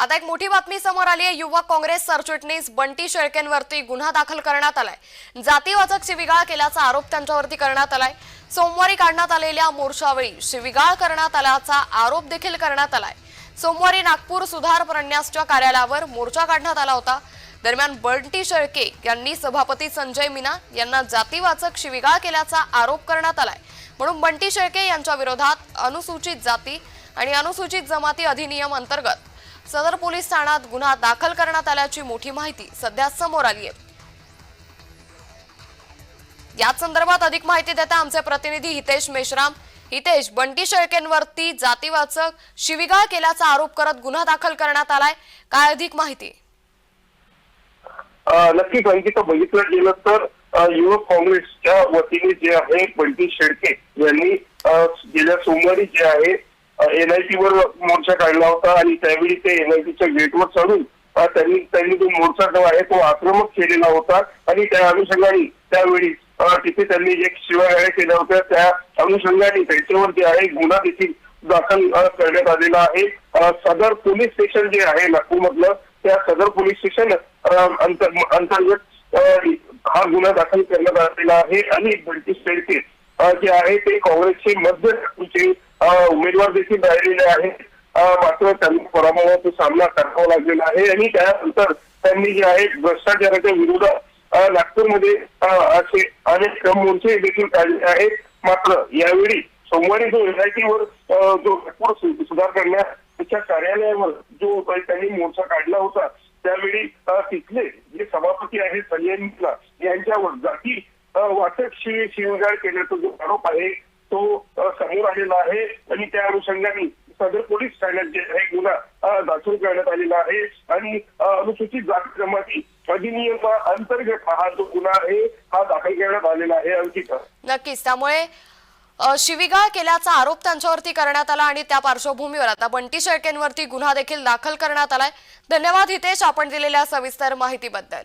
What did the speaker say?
आता एक मोठी बातमी समोर आली आहे. युवक काँग्रेस सरचिटणीस बंटी शेळकेंवरती गुन्हा दाखल करण्यात आलाय. जातीवाचक शिविगाळ केल्याचा आरोप त्यांच्यावरती करण्यात आलाय. सोमवारी काढण्यात आलेल्या मोर्चावेळी शिविगाळ करण्यात आल्याचा आरोप देखील करण्यात आलाय. सोमवारी नागपूर सुधार प्रन्यासच्या कार्यालयावर मोर्चा काढण्यात आला होता. दरम्यान बंटी शेळके यांनी सभापती संजय मीना यांना जातीवाचक शिविगाळ केल्याचा आरोप करण्यात आलाय. म्हणून बंटी शेळके यांच्या विरोधात अनुसूचित जाती आणि अनुसूचित जमाती अधिनियम अंतर्गत सदर पोलीस ठाण्यात गुन्हा दाखल करण्यात आल्याची मोठी माहिती सध्या समोर आली आहे. याच संदर्भात अधिक माहिती देता आमचे प्रतिनिधी हितेश मेश्राम. हितेश बंटी शेळकेंवरती जातीवाचक शिविगाळ केल्याचा आरोप करत गुन्हा दाखल करण्यात आलाय. काय अधिक माहिती? नक्कीच अंकिता बघितलं गेलं तर युवक काँग्रेसच्या वतीने जे आहे बंटी शेळके यांनी गेल्या सोमवारी जे आहे एनआयटी वर मोर्चा काढला होता आणि त्यावेळी ते एनआयटीच्या गेटवर चढून त्यांनी त्यांनी तो मोर्चा जो आहे तो आक्रमक केलेला होता. आणि त्या अनुषंगाने त्यावेळी तिथे त्यांनी एक शिवागाळ्या केल्या होत्या. त्या अनुषंगाने त्यांच्यावर जे आहे गुन्हा देखील दाखल करण्यात आलेला आहे. सदर पोलीस स्टेशन जे आहे नागपूरमधलं त्या सदर पोलीस स्टेशन अंतर- अंतर्गत हा गुन्हा दाखल करण्यात आलेला आहे. आणि ब्रिटिश शेळके जे आहे ते काँग्रेसचे मध्य नागपूरचे उमेदवार देखील राहिलेले आहेत. मात्र त्यांना पराभवाचा सामना करावा लागलेला आहे आणि त्यानंतर त्यांनी जे आहे भ्रष्टाचाराच्या विरोधात नागपूरमध्ये असे अनेक मोर्चे देखील काढले आहेत. मात्र यावेळी सोमवारी जो एनआयटीवर जो नागपूर सुधार करण्याच्या कार्यालयावर जो त्यांनी मोर्चा काढला होता. त्यावेळी तिथले जे सभापती आहेत संजय मिश्रा यांच्यावर जाती अ, वाचक शिव शिवगाळ केल्याचा जो आरोप आहे तो समोर आलेला आहे आणि त्या अनुषंगाने सदर पोलीस ठाण्यात जे आहे गुन्हा दाखल करण्यात आलेला आहे. आणि अनुसूचित जाती जमाती अधिनियम अंतर्गत हा जो गुन्हा आहे हा दाखल करण्यात आलेला आहे अंकिता. नक्कीच. त्यामुळे शिविगाळ केल्याचा आरोप त्यांच्यावरती करण्यात आला आणि त्या पार्श्वभूमीवर आता बंटी शेळकेंवरती गुन्हा देखील दाखल करण्यात आलाय. धन्यवाद हितेश आपण दिलेल्या सविस्तर माहितीबद्दल.